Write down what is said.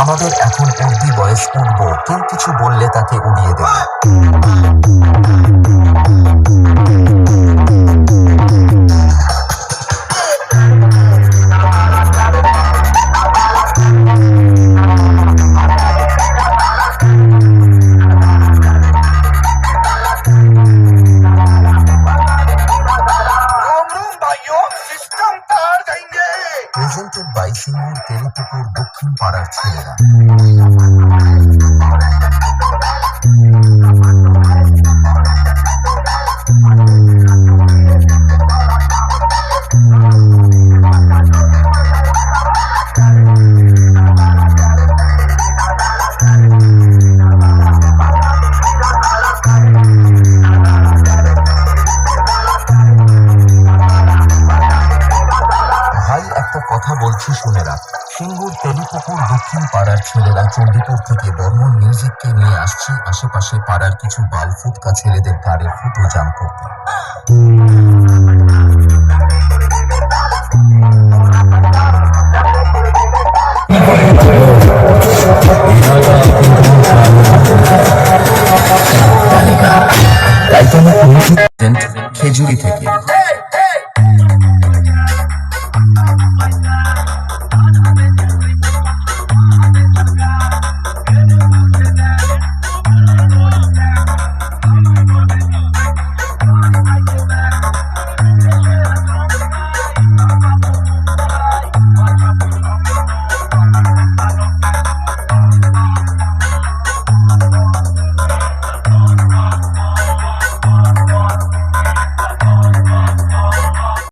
আমাদের এখন উর্দি বয়স উঠবো কেউ কিছু বললে তাকে উড়িয়ে দেবে। প্রেজেন্টেড বাই সিঙ্গুর তেলিপুকুর দক্ষিণ পাড়ার ছেলেরা কথা বলছি শুনে রাখ। সিঙ্গুর তেলিপুকুর, দক্ষিণ পাড়ার ছেলেরা চণ্ডীপুর থেকে বর্মন মিউজিককে নিয়ে আসছে। আশেপাশে পাড়ার কিছু বাল ফুটকা ছেলেদের গাড়ির ফুটো জাম করতে। খেজুরি থেকে।